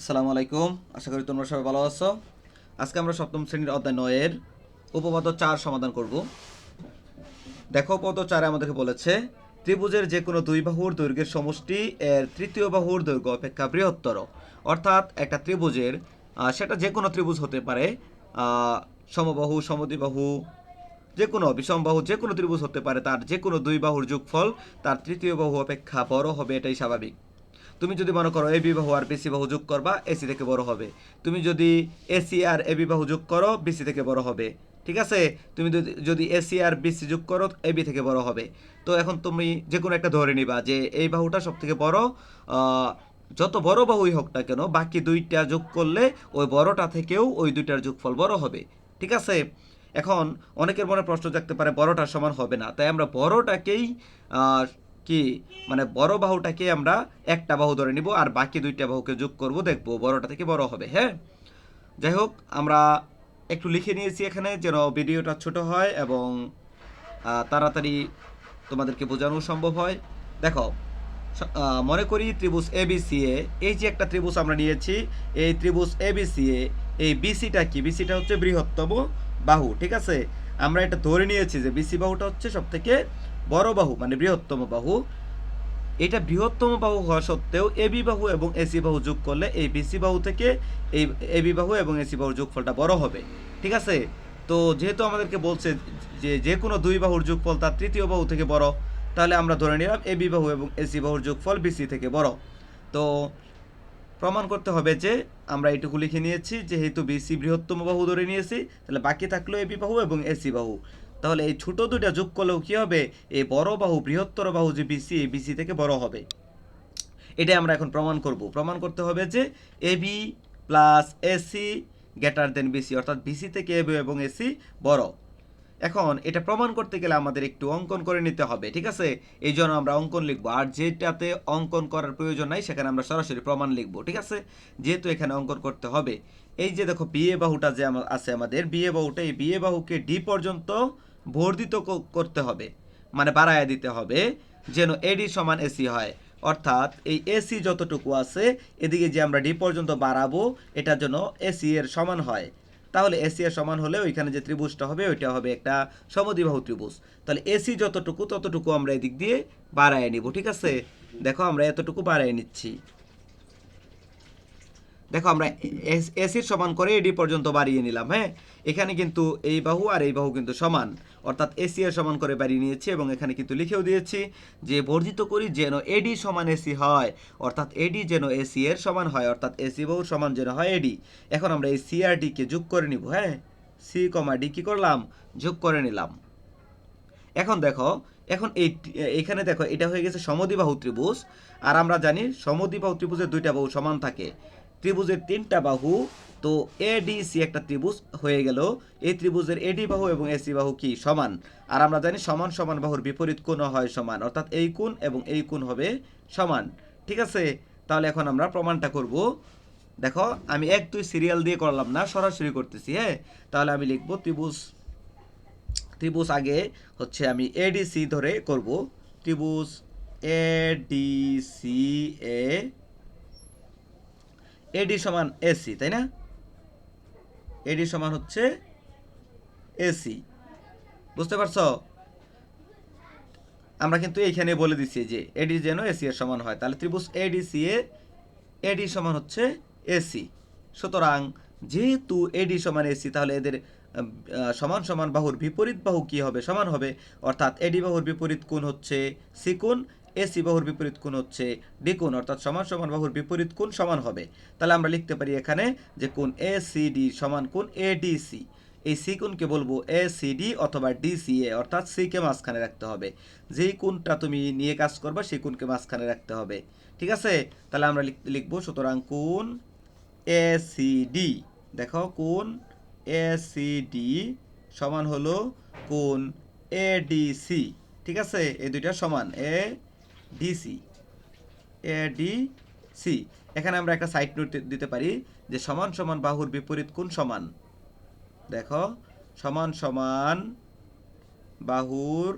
আসসালামু আলাইকুম। আশা করি তোমরা সবাই ভালো আছো। আজকে আমরা সপ্তম শ্রেণির অধ্যায় নয়ের উপপাদ্য চার সমাধান করব। দেখো পদ চারে আমাদেরকে বলেছে, ত্রিভুজের যে কোনো দুই বাহুর দৈর্ঘ্যের সমষ্টি এর তৃতীয় বাহুর দৈর্ঘ্য অপেক্ষা বৃহত্তর। অর্থাৎ একটা ত্রিভুজের সেটা যে কোনো ত্রিভুজ হতে পারে সমবাহু, সমদ্বিবাহু যে কোনো বিষমবাহু যে কোনো ত্রিভুজ হতে পারে, তার যে কোনো দুই বাহুর যোগফল তার তৃতীয় বাহু অপেক্ষা বড় হবে, এটাই স্বাভাবিক। তুমি যদি মনে করো এবি বাহু আর বিসি বাহু যোগ করবা এসি থেকে বড় হবে। তুমি যদি এসি আর এবি বাহু যোগ করো বিসি থেকে বড় হবে। ঠিক আছে? তুমি যদি- এসি আর বিসি যোগ করো এবি থেকে বড় হবে। তো এখন তুমি যে কোনো একটা ধরে নিবা যে এই বাহুটা সব থেকে বড় যত বড় বাহুই হোক না কেন, বাকি দুইটা যোগ করলে ওই বড়টা থেকেও ওই দুইটার যোগফল বড় হবে। ঠিক আছে? এখন অনেকের মনে প্রশ্ন জাগতে পারে বড়টার সমান হবে না। তাই আমরা বড়টাকেই কি মানে বড় বাহুটাকে আমরা একটা বাহু ধরে নিব আর বাকি দুইটা বাহুকে যোগ করব, দেখব বড়টা থেকে বড় হবে হ্যাঁ? যাই হোক, আমরা একটু লিখে নিয়েছি এখানে যেন ভিডিওটা ছোট হয় এবং তাড়াতাড়ি তোমাদেরকে বোঝানো সম্ভব হয়। দেখো মনে করি ত্রিভুজ এ বি সি এ এই যে একটা ত্রিভুজ আমরা নিয়েছি, এই ত্রিভুজ এ বি সি এ এই বিসিটা কি? বিসিটা হচ্ছে বৃহত্তম বাহু, ঠিক আছে? আমরা এটা ধরে নিয়েছি যে বিসি বাহুটা হচ্ছে সব থেকে বড় বাহু মানে বৃহত্তম বাহু। এটা বৃহত্তম বাহু হওয়া সত্ত্বেও এবি বাহু এবং এসি বাহু যোগ করলে এই বিসি বাহু থেকে এই এবি বাহু এবং এসি বাহুর যোগফলটা বড় হবে। ঠিক আছে? তো যেহেতু আমাদেরকে বলছে যে যে কোনো দুই বাহুর যোগফল তার তৃতীয় বাহু থেকে বড়, তাহলে আমরা ধরে নিলাম এবি বাহু এবং এসি বাহুর যোগফল বিসি থেকে বড়। তো প্রমাণ করতে হবে যে আমরা এটুকু লিখে নিয়েছি, যেহেতু বিসি বৃহত্তম বাহু ধরে নিয়েছি, তাহলে বাকি থাকল এবি বাহু এবং এসি বাহু। তাহলে এই ছোট দুইটা যোগ করলেও কি হবে? এই বড় বাহু, বৃহত্তর বাহু যে বিসি এই বিসি থেকে বড় হবে। এটাই আমরা এখন প্রমাণ করব। প্রমাণ করতে হবে যে AB plus AC greater than BC অর্থাৎ বিসি থেকে এবি এবং এসি বড়। এখন এটা প্রমাণ করতে গেলে আমাদের একটু অঙ্কন করে নিতে হবে, ঠিক আছে? এই জন্য আমরা অঙ্কন লিখব। আর যেটাতে অঙ্কন করার প্রয়োজন নাই, সেখানে আমরা সরাসরি প্রমাণ লিখব, ঠিক আছে? যেহেতু এখানে অঙ্কন করতে হবে। এই যে দেখো বিয়ে বাহুটা যে আছে আমাদের বিয়ে বাহুটা এই বিয়ে বাহুকে ডি পর্যন্ত বর্ধিত করতে হবে মানে বাড়ায় দিতে হবে, যেন এডি সমান এসি হয়। অর্থাৎ এই এসি যতটুকু আছে, এদিকে যে আমরা ডি পর্যন্ত বাড়াবো এটার যেন এসি এর সমান হয়। তাহলে এসি এর সমান হলে ওইখানে যে ত্রিভুজটা হবে, ওইটা হবে একটা সমদ্বিবাহু ত্রিভুজ। তাহলে এসি যতটুকু, ততটুকু আমরা এদিক দিয়ে বাড়ায় নিব, ঠিক আছে? দেখো আমরা এতটুকু বাড়ায় নিচ্ছি। দেখো আমরা এসির সমান করে এডি পর্যন্ত বাড়িয়ে নিলাম হ্যাঁ? এখানে কিন্তু এই বাহু আর এই বাহু কিন্তু সমান। অর্থাৎ এসি এর সমান করে বাড়িয়ে নিয়েছি এবং এখানে কিন্তু লিখেও দিয়েছি যে বর্ধিত করি যেন এডি সমান এসি হয়। অর্থাৎ এডি যেন এসি এর সমান হয়, অর্থাৎ এসি বাহুর সমান যেন হয় এডি। এখন আমরা এই সি আর ডি কে যোগ করে নিব হ্যাঁ? সি কমা ডি কি করলাম? যোগ করে নিলাম। এখন দেখো, এখন এই এখানে দেখো, এটা হয়ে গেছে সমদ্বিবাহু ত্রিভুজ। আর আমরা জানি সমদ্বিবাহু ত্রিভুজের দুইটা বাহু সমান থাকে। ত্রিভুজের তিনটা বাহু, তো এডিসি একটা ত্রিভুজ হয়ে গেল। এই ত্রিভুজের এডি বাহু এবং এসি বাহু কি? সমান। আর আমরা জানি সমান সমান বাহুর বিপরীত কোণ হয় সমান। অর্থাৎ এই কোণ এবং এই কোণ হবে সমান। ঠিক আছে? তাহলে এখন আমরা প্রমাণটা করব। দেখো, আমি এক, দুই সিরিয়াল দিয়ে করলাম না, সরাসরি করতেছি হ্যাঁ? তাহলে আমি লিখব ত্রিভুজ ত্রিভুজ আগে হচ্ছে আমি এডিসি ধরে করব। ত্রিভুজ এডিসি এ এডি সমান এসি তাই না? এডি সমান হচ্ছে এসি বুঝতে পারছ? আমরা কিন্তু এইখানে বলে দিচ্ছি যে এডি যেন এসি এর সমান হয়। তাহলে ত্রিভুজ এডিসি এ এডি সমান হচ্ছে এসি সুতরাং যেহেতু এডি সমান এসি তাহলে এদের সমান সমান বাহুর বিপরীত বাহু কি হবে? সমান হবে। অর্থাৎ এডি বাহুর বিপরীত কোণ হচ্ছে সি এসি বাহুর বিপরীত কোণ হচ্ছে ডি কোণ, অর্থাৎ সমান সমান বাহুর বিপরীত কোণ সমান হবে। তাহলে আমরা লিখতে পারি এখানে যে কোণ এ সি ডি সমান কোণ সি এই সি কোণকে বলব এ সি ডি অথবা ডি সি এ অর্থাৎ সি কে মাঝখানে রাখতে হবে। যেই কোণটা তুমি নিয়ে কাজ করবা, সেই কোণকে মাঝখানে রাখতে হবে। ঠিক আছে? তাহলে আমরা লিখ- লিখব সুতরাং কোণ এ সি ডি দেখো, কোণ এ সি ডি সমান হলো কোণ এ ডিসি ঠিক আছে? এই দুইটা সমান। A DC A D C এখানে আমরা একটা সাইড নোট দিতে পারি যে সমান সমান বাহুর বিপরীত কোণ সমান? দেখো, সমান সমান বাহুর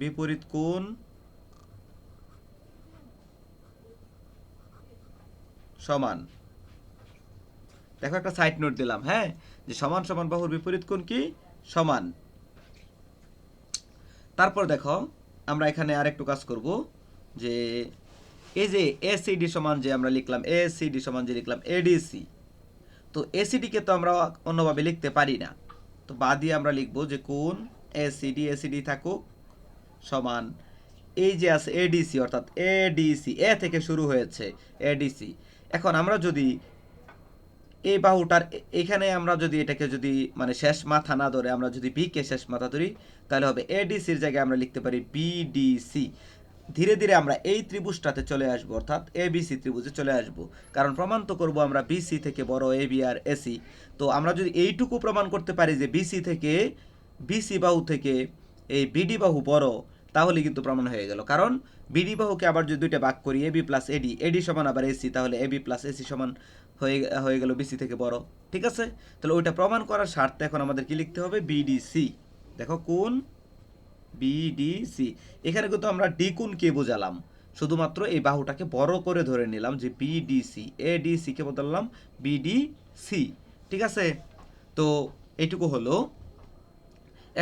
বিপরীত কোণ সমান? দেখো একটা সাইড নোট দিলাম হ্যাঁ? যে সমান সমান বাহুর বিপরীত কোন কি? সমান। তারপর দেখো আমরা এখানে আরেকটু কাজ করব, যে এই যে এসিডি সমান যে আমরা লিখলাম এসিডি সমান যে লিখলাম এডিসি তো এসিডিকে তো আমরা অন্যভাবে লিখতে পারি না। তো বাদ দিয়ে আমরা লিখব যে কোন এসিডি এসিডি থাকুক, সমান এই যে আছে এডিসি অর্থাৎ এডিসি এ থেকে শুরু হয়েছে এডিসি এখন আমরা যদি এই বাহুটার এখানে আমরা যদি এটাকে যদি মানে শেষ মাথা না ধরে আমরা যদি বি কে শেষ মাথা ধরি, তাহলে হবে এডিসির জায়গায় আমরা লিখতে পারি বিডিসি ধীরে ধীরে আমরা এই ত্রিভুজটাতে চলে আসব, অর্থাৎ এ এবিসি ত্রিভুজে চলে আসব। কারণ প্রমাণ তো করব আমরা বিসি থেকে বড় এ বি আর এসি তো আমরা যদি এইটুকু প্রমাণ করতে পারি যে বিসি থেকে বিসি বাহু থেকে এই বিডি বাহু বড়, তাহলে কিন্তু প্রমাণ হয়ে গেল। কারণ বিডি বাহুকে আবার যদি দুইটা ভাগ করি এবি প্লাস এডি এডি সমান আবার এসি তাহলে এবি প্লাস এসি সমান হয়ে হয়ে গেল বিসি থেকে বড়। ঠিক আছে? তাহলে ওইটা প্রমাণ করার স্বার্থে এখন আমাদের কি লিখতে হবে? বিডিসি দেখো কোন? বিডিসি এখানে কিন্তু আমরা ডি কোণ কে বোঝালাম? শুধুমাত্র এই বাহুটাকে বড় করে ধরে নিলাম যে বিডিসি এডিসি কে বদলাম বিডিসি ঠিক আছে? তো এইটুকু হলো।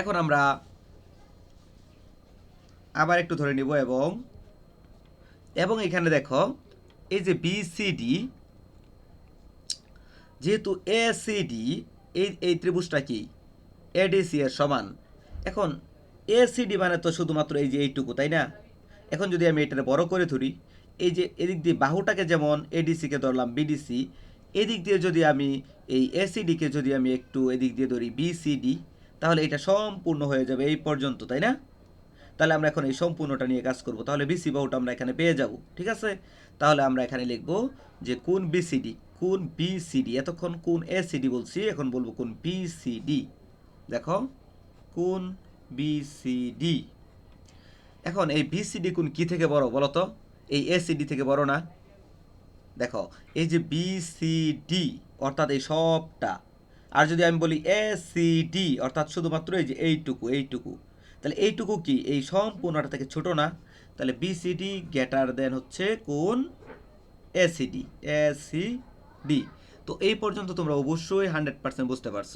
এখন আমরা আবার একটু ধরে নিব এবং এবং এখানে দেখো, এই যে বিসিডি যেহেতু এসিডি এই এই ত্রিভুজটা কি? এডিসি এর সমান। এখন এসিডি মানে তো শুধুমাত্র এই যে এইটুকু, তাই না? এখন যদি আমি এটাকে বড় করে ধরি, এই যে এদিক দিয়ে বাহুটাকে যেমন এডিসিকে ধরলাম বিডিসি এদিক দিয়ে যদি আমি এই এসিডিকে যদি আমি একটু এদিক দিয়ে ধরি বিসিডি তাহলে এটা সম্পূর্ণ হয়ে যাবে এই পর্যন্ত, তাই না? তাহলে আমরা এখন এই সম্পূর্ণটা নিয়ে কাজ করব। তাহলে বিসি বাহুটা আমরা এখানে পেয়ে যাব, ঠিক আছে? তাহলে আমরা এখানে লিখব যে কোন বিসিডি কোন বিসিডি এতক্ষণ কোন এ এসিডি বলছি, এখন বলব কোন বিসিডি দেখো, কোন বিসিডি এখন এই বিসিডি কোন কি থেকে বড় বলো তো? এই এসিডি থেকে বড় না? দেখো, এই যে বিসিডি অর্থাৎ এই সবটা, আর যদি আমি বলি এ এসিডি অর্থাৎ শুধুমাত্র এই যে এইটুকু এইটুকু, তাহলে এইটুকু কি? এই সম্পূর্ণটা থেকে ছোট না? তাহলে বিসিডি গ্রেটার দেন হচ্ছে কোন এসিডি এসিডি তো এই পর্যন্ত তোমরা অবশ্যই হান্ড্রেড পার্সেন্ট বুঝতে পারছ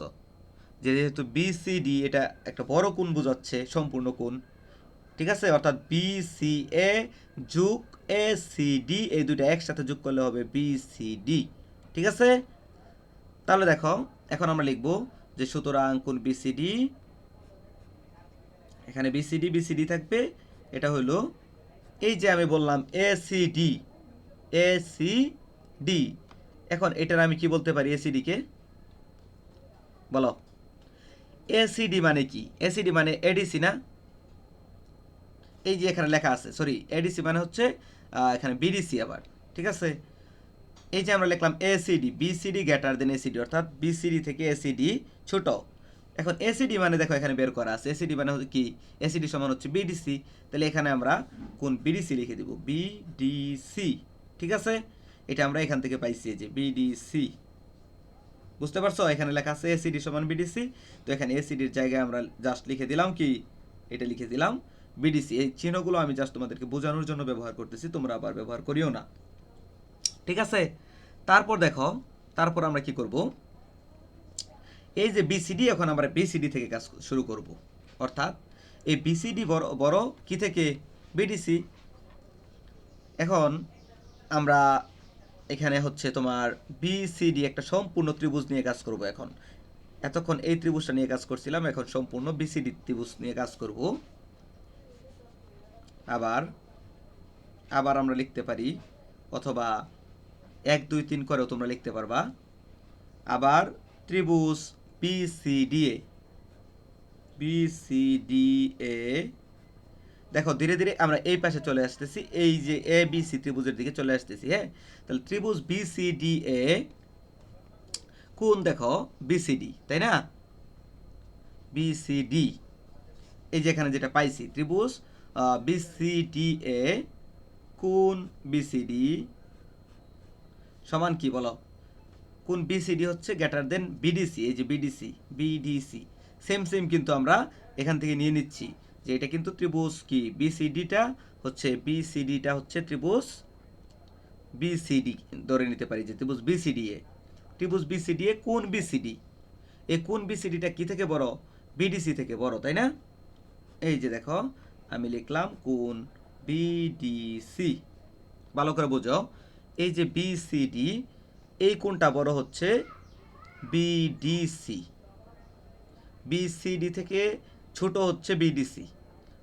যে যেহেতু বিসিডি এটা একটা বড় কোণ বোঝাচ্ছে, সম্পূর্ণ কোণ। ঠিক আছে? অর্থাৎ বিসিএ যোগ এসিডি এই দুটো একসাথে যোগ করলে হবে বিসিডি ঠিক আছে? তাহলে দেখো, এখন আমরা লিখব যে সুতরাং কোন বিসিডি এখানে বিসিডি বিসিডি থাকবে। এটা হলো এই যে আমি বললাম এসিডি এসিডি এখন এটার আমি কি বলতে পারি? এসিডি কে? বলো। এসিডি মানে কি? এসিডি মানে এডিসি না? এই যে এখানে লেখা আছে সরি এডিসি মানে হচ্ছে এখানে বিডিসি আবার, ঠিক আছে? এই যে আমরা লিখলাম ACD BCD greater than ACD অর্থাৎ বিসিডি থেকে এসিডি ছোট। এখন এসিডি মানে দেখো এখানে বের করা আছে। এসিডি মানে হচ্ছে কি? এসিডি সমান হচ্ছে বিডিসি তাহলে এখানে আমরা কোন বিডিসি লিখে দিব? বিডিসি ঠিক আছে? এটা আমরা এখান থেকে পাইছি যে বিডিসি বুঝতে পারছ? এখানে লেখা আছে এসিডি সমান বিডিসি তো এখানে এসিডির জায়গায় আমরা জাস্ট লিখে দিলাম কি? এটা লিখে দিলাম বিডিসি এই চিহ্নগুলো আমি জাস্ট তোমাদেরকে বোঝানোর জন্য ব্যবহার করতেছি, তোমরা আবার ব্যবহার করিও না। ঠিক আছে? তারপর দেখো, তারপর আমরা কি করব? এই যে বিসিডি এখন আমরা বিসিডি থেকে কাজ শুরু করব। অর্থাৎ এই বিসিডি বড় বড় কি থেকে? বিডিসি এখন আমরা এখানে হচ্ছে তোমার বিসিডি একটা সম্পূর্ণ ত্রিভুজ নিয়ে কাজ করব এখন। এতক্ষণ এই ত্রিভুজটা নিয়ে কাজ করছিলাম, এখন সম্পূর্ণ বিসিডি ত্রিভুজ নিয়ে কাজ করব। আবার আবার আমরা লিখতে পারি, অথবা এক, দুই, তিন করেও তোমরা লিখতে পারবা। আবার ত্রিভুজ বিসিডিএ বিসিডিএ দেখো, ধীরে ধীরে আমরা এই পাশে চলে আসতেছি, এই যে এ বি সি ত্রিভুজের দিকে চলে আসতেছি হ্যাঁ? তাহলে ত্রিভুজ বি সি ডি এ কোন দেখো? বিসিডি তাই না? বিসিডি এই যে এখানে যেটা পাইছি, ত্রিভুজ বি সি ডি এ কোন বিসিডি সমান কি বলো? কোন বিসিডি হচ্ছে গ্রেটার দেন বিডিসি এই যে বিডিসি বিডিসি সেম সেম কিন্তু আমরা এখান থেকে নিয়ে নিচ্ছি। যে এটা কিন্তু ত্রিভুজ কি? বিসিডিটা হচ্ছে বিসিডিটা হচ্ছে ত্রিভুজ বিসিডি ধরে নিতে পারি যে ত্রিভুজ বিসিডি এ। ত্রিভুজ বিসিডি এ কোন বিসিডি এ কোন বিসিডিটা কি থেকে বড়? বিডিসি থেকে বড়, তাই না? এই যে দেখো, আমি লিখলাম কোন বিডিসি ভালো করে বোঝো। এই যে বিসিডি এই কোনটা বড় হচ্ছে? বিডিসি বিসিডি থেকে ছোট হচ্ছে বিডিসি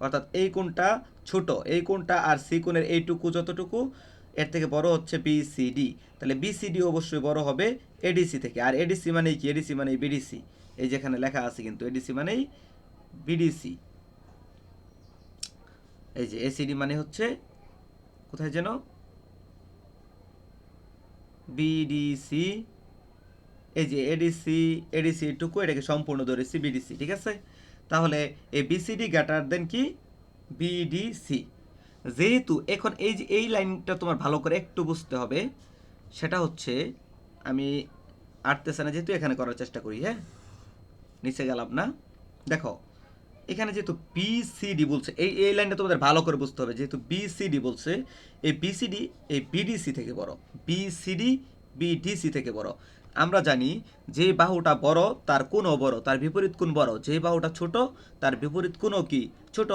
অর্থাৎ এই কোণটা ছোট, এই কোণটা আর সি কোণের এইটুকু যতটুকু, এর থেকে বড় হচ্ছে বিসিডি তাহলে বিসিডি অবশ্যই বড় হবে এডিসি থেকে। আর এডিসি মানেই কি? এডিসি মানেই বিডিসি এই যেখানে লেখা আছে কিন্তু এডিসি মানেই বিডিসি এই যে এসিডি মানে হচ্ছে, কোথায় যেন? বিডিসি এই যে এডিসি এডিসি টুকু এটাকে সম্পূর্ণ ধরেছি বিডিসি ঠিক আছে? তাহলে এই বিসিডি গ্যাটার দেন কি? বিডিসি যেহেতু এখন এই যে এই লাইনটা তোমার ভালো করে একটু বুঝতে হবে, সেটা হচ্ছে আমি আটতেছে না, যেহেতু এখানে করার চেষ্টা করি হ্যাঁ? নিচে গেলাম না। দেখো, এখানে যেহেতু বিসিডি বলছে, এই এই লাইনটা তোমাদের ভালো করে বুঝতে হবে, যেহেতু বিসিডি বলছে, এই বিসিডি এই বিডিসি থেকে বড়। বিসিডি বিডিসি থেকে বড়। আমরা জানি যে বাহুটা বড়, তার কোণও বড়, তার বিপরীত কোণ বড়। যে বাহুটা ছোট, তার বিপরীত কোণও কি? ছোট।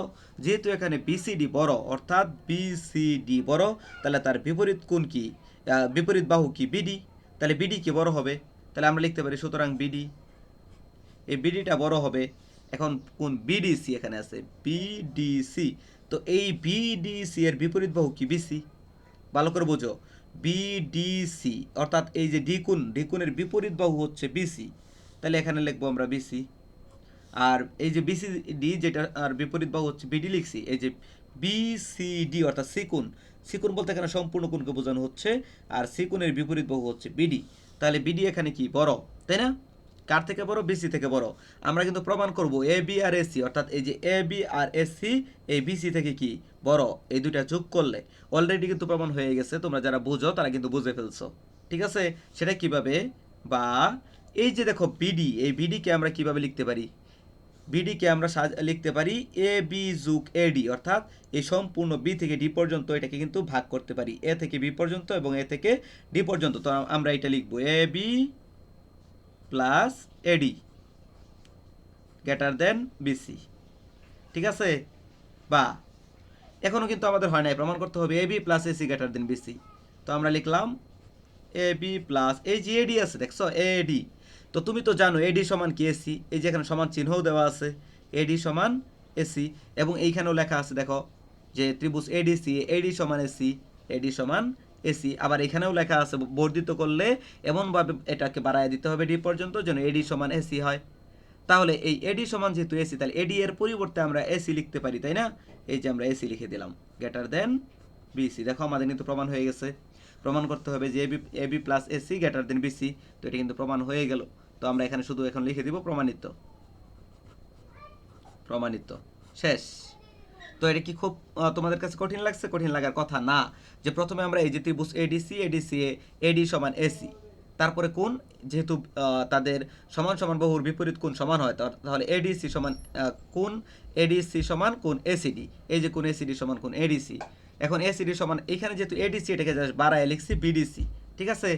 যেহেতু এখানে বিসিডি বড়, অর্থাৎ বিসিডি বড়, তাহলে তার বিপরীত কোণ কি? বিপরীত বাহু কি? বিডি তাহলে বিডি কি বড় হবে? তাহলে আমরা লিখতে পারি সুতরাং বিডি এই বিডিটা বড় হবে। এখন কোন বিডিসি এখানে আছে। বিডিসি তো এই বিডিসি এর বিপরীত বাহু কি? বিসি ভালো করে বোঝো। বিডিসি অর্থাৎ এই যে ডিকুন, ডিকুনের বিপরীত বাহু হচ্ছে বিসি তাহলে এখানে লিখব আমরা বিসি আর এই যে বিসি ডি যেটা, আর বিপরীত বাহু হচ্ছে বিডি লিখছি, এই যে বিসিডি অর্থাৎ সিকুন। সিকুন বলতে এখানে সম্পূর্ণ কোণকে বোঝানো হচ্ছে, আর সিকুনের বিপরীত বাহু হচ্ছে বিডি তাহলে বিডি এখানে কি? বড়, তাই না? কার থেকে বড়? বিসি থেকে বড়। আমরা কিন্তু প্রমাণ করব এ বি আর এসি অর্থাৎ এই যে এ বি আর এসি এই বিসি থেকে কি বড়? এই দুইটা যোগ করলে অলরেডি কিন্তু প্রমাণ হয়ে গেছে। তোমরা যারা বুঝো, তারা কিন্তু বুঝে ফেলছো। ঠিক আছে? সেটা কীভাবে? বা এই যে দেখো বিডি এই বিডিকে আমরা কীভাবে লিখতে পারি? বিডিকে আমরা লিখতে পারি এ বি যুগ এডি অর্থাৎ এই সম্পূর্ণ বি থেকে ডি পর্যন্ত এটাকে কিন্তু ভাগ করতে পারি। এ থেকে বি পর্যন্ত এবং এ থেকে ডি পর্যন্ত। তো আমরা এটা লিখব A B plus AD. Greater than BC. ঠিক আছে? বা এখনও কিন্তু আমাদের হয় নাই। প্রমাণ করতে হবে, A B plus AC greater than BC. তো আমরা লিখলাম, এ বি প্লাস, এই যে এডি আছে, দেখছ? এডি। তো তুমি তো জানো, এডি সমান কি এসি? এই যে এখানে সমান চিহ্নও দেওয়া আছে, এডি সমান এসি। এবং এইখানেও লেখা আছে, দেখো, যে ত্রিভুজ এডিসি, এডি সমান এসি, এডি সমান এসি। আবার এখানেও লেখা আছে, বর্ধিত করলে এমনভাবে এটাকে বাড়ায় দিতে হবে ডি পর্যন্ত যেন এডি সমান এসি হয়। তাহলে এই এডি সমান যেহেতু এসি তাহলে এডি এর পরিবর্তে আমরা এসি লিখতে পারি, তাই না? এই যে আমরা এসি লিখে দিলাম। গ্রেটার দেন বিসি দেখো, আমাদের কিন্তু প্রমাণ হয়ে গেছে। প্রমাণ করতে হবে যে AB AB plus AC greater than BC তো এটা কিন্তু প্রমাণ হয়ে গেল। তো আমরা এখানে শুধু এখন লিখে দিব প্রমাণিত। প্রমাণিত। শেষ। তো এটা কি খুব তোমাদের কাছে কঠিন লাগছে? কঠিন লাগার কথা না। যে প্রথমে আমরা এই যে ত্রিভুজ এডিসি এডিসি এডি সমান এসি তারপরে কোন যেহেতু তাদের সমান সমান বহুর বিপরীত কোন সমান হয় তাহলে এডিসি সমান কোন এডিসি সমান কোন এসিডি এই যে কোন এসিডি সমান কোন এডিসি এখন এসিডি সমান, এখানে যেহেতু এডিসি এটাকে বাড়ায় লিখছি বিডিসি ঠিক আছে?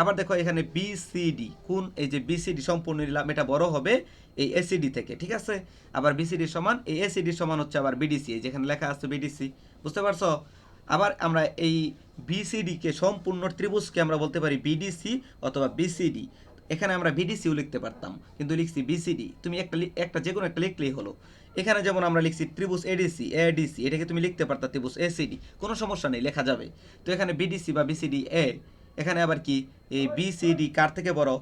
আবার দেখো এখানে বিসিডি কোন এই যে বিসিডি সম্পূর্ণ নিলাম, এটা বড় হবে এই এসিডি থেকে, ঠিক আছে? আবার বিসিডি সমান, এই এসিডি সমান হচ্ছে আবার বিডিসি যেখানে লেখা আছে বিডিসি বুঝতে পারছ? আবার আমরা এই বিসিডি কে সম্পূর্ণ ত্রিভুজকে আমরা বলতে পারি বিডিসি অথবা বিসিডি এখানে আমরা বিডিসিও লিখতে পারতাম, কিন্তু লিখছি বিসিডি তুমি একটা একটা যে কোনো একটা লিখলেই হলো। এখানে যেমন আমরা লিখছি ত্রিভুজ এডিসি এডিসি এটাকে তুমি লিখতে পারতা ত্রিভুজ এসিডি কোনো সমস্যা নেই, লেখা যাবে। তো এখানে বিডিসি বা বিসিডি এ এখানে আবার কি? এই বিসিডি কার থেকে বড়?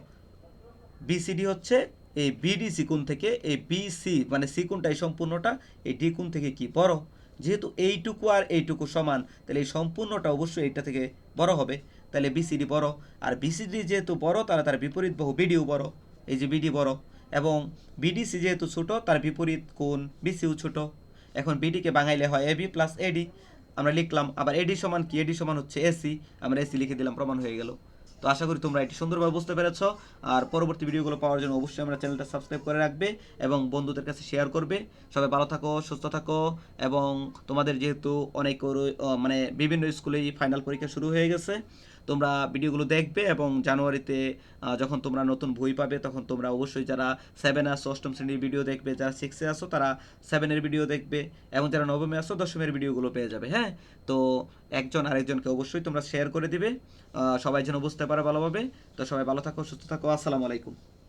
বিসিডি হচ্ছে এই বিডি কোণ থেকে এই বিসি মানে সি এই সম্পূর্ণটা এই ডি কোণ থেকে কি বড়? যেহেতু এইটুকু আর এইটুকু সমান, তাহলে এই সম্পূর্ণটা অবশ্যই এইটা থেকে বড় হবে। তাহলে বিসিডি বড়। আর বিসিডি যেহেতু বড়, তাহলে তার বিপরীত বহু বিডিও বড়। এই যে বিডি বড়। এবং বিডিসি যেহেতু ছোট, তার বিপরীত কোণ বিসিও ছোট। এখন বিডিকে বাঙাইলে হয় এবি প্লাস এডি আমরা লিখলাম, আবার এডি সমান কি? এডি সমান হচ্ছে এসি আমরা এসি লিখে দিলাম, প্রমাণ হয়ে গেল। তো আশা করি তোমরা এটি সুন্দরভাবে বুঝতে পেরেছ। আর পরবর্তী ভিডিওগুলো পাওয়ার জন্য অবশ্যই আমরা চ্যানেলটা সাবস্ক্রাইব করে রাখবে এবং বন্ধুদের কাছে শেয়ার করবে। সবাই ভালো থাকো, সুস্থ থাকো এবং তোমাদের যেহেতু অনেক মানে বিভিন্ন স্কুলেই ফাইনাল পরীক্ষা শুরু হয়ে গেছে তোমরা ভিডিওগুলো দেখবে এবং জানুয়ারিতে যখন তোমরা নতুন বই পাবে, তখন তোমরা অবশ্যই যারা সেভেন আসো অষ্টম শ্রেণির ভিডিও দেখবে, যারা সিক্সে আসো তারা সেভেনের ভিডিও দেখবে এবং যারা নবমে আসো দশমের ভিডিওগুলো পেয়ে যাবে হ্যাঁ? তো একজন আরেকজনকে অবশ্যই তোমরা শেয়ার করে দিবে সবাই যেন বুঝতে পারো ভালোভাবে। তো সবাই ভালো থাকো, সুস্থ থাকো, আসসালামু আলাইকুম।